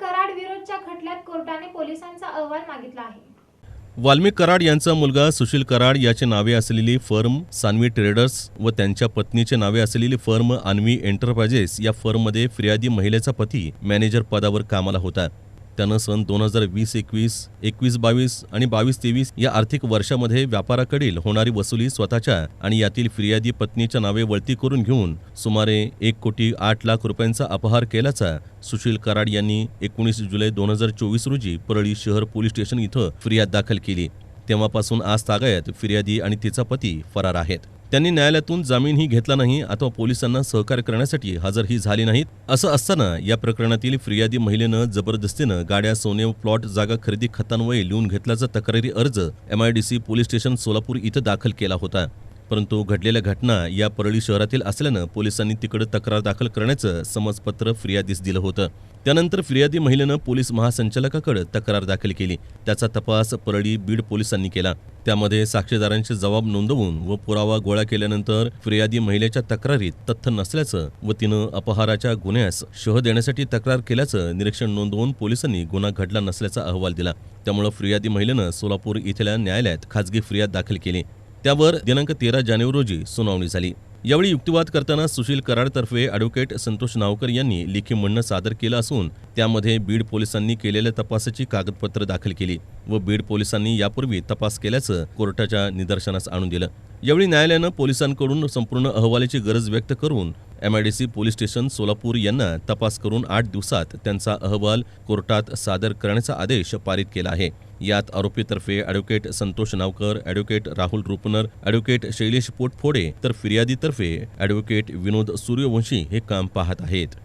कराड विरोधच्या खटल्यात कोर्टाने पोलिसांचा अहवाल मागितला आहे. वाल्मिक कराड यांचा मुलगा सुशील कराड याचे नावे असलेली फर्म सान्वी ट्रेडर्स व त्यांच्या पत्नीचे नावे असलेली फर्म अन्वी एंटरप्राइजेस या फर्ममध्ये फिर्यादी महिलेचा पती मॅनेजर पदावर कामाला होता. त्यानं सन दोन हजार वीस एकवीस एकवीस बावीस आणि बावीस तेवीस या आर्थिक वर्षामध्ये व्यापाराकडील होणारी वसुली स्वतःच्या आणि यातील फिर्यादी पत्नीच्या नावे वळती करून घेऊन सुमारे एक कोटी आठ लाख रुपयांचा अपहार केल्याचा सुशील कराड यांनी एकोणीस जुलै दोन हजार चोवीस रोजी परळी शहर पोलीस स्टेशन इथं फिर्याद दाखल केली. तेव्हापासून आज तागायत फिर्यादी आणि तिचा पती फरार आहेत. त्यांनी न्यायालयातून जामीनही घेतला नाही अथवा पोलिसांना सहकार्य करण्यासाठी हजरही झाली नाहीत असं असताना या प्रकरणातील फिर्यादी महिलेनं जबरदस्तीनं गाड्या सोने प्लॉट जागा खरेदी खतान्वये लिहून घेतल्याचा तक्रारी अर्ज एमआयडीसी पोलीस स्टेशन सोलापूर इथं दाखल केला होता. परंतु घडलेल्या घटना या परळी शहरातील असल्यानं पोलिसांनी तिकडे तक्रार दाखल करण्याचं समजपत्र फिर्यादीस दिलं होतं. त्यानंतर फिर्यादी महिलेनं पोलीस महासंचालकाकडे तक्रार दाखल केली. त्याचा तपास परळी बीड पोलिसांनी केला. त्यामध्ये साक्षीदारांचे जबाब नोंदवून व पुरावा गोळा केल्यानंतर फिर्यादी महिलेच्या तक्रारीत तथ्य नसल्याचं व तिनं अपहाराच्या गुन्ह्यास शह देण्यासाठी तक्रार केल्याचं निरीक्षण नोंदवून पोलिसांनी गुन्हा घडला नसल्याचा अहवाल दिला. त्यामुळे फिर्यादी महिलेनं सोलापूर इथल्या न्यायालयात खासगी फिर्याद दाखल केली. त्यावर दिनांक तेरा जानेवारी रोजी सुनावणी झाली. यावेळी युक्तिवाद करताना सुशील कराडतर्फे ॲडव्होकेट संतोष नावकर यांनी लेखी म्हणणं सादर केलं असून त्यामध्ये बीड पोलिसांनी केलेल्या तपासाची कागदपत्र दाखल केली व बीड पोलिसांनी यापूर्वी तपास केल्याचं कोर्टाच्या निदर्शनास आणून दिलं. यावेळी न्यायालयानं पोलिसांकडून संपूर्ण अहवालाची गरज व्यक्त करून एमआयडीसी पोलीस स्टेशन सोलापूर यांना तपास करून आठ दिवसात त्यांचा अहवाल कोर्टात सादर करण्याचा आदेश पारित केला आहे. यात आरोपीतर्फे advocate Santosh Navkar advocate Rahul Rupnar advocate Shailesh Potphode तर फिर्यादीतर्फे ॲडव्होकेट विनोद सूर्यवंशी हे काम पाहत आहेत.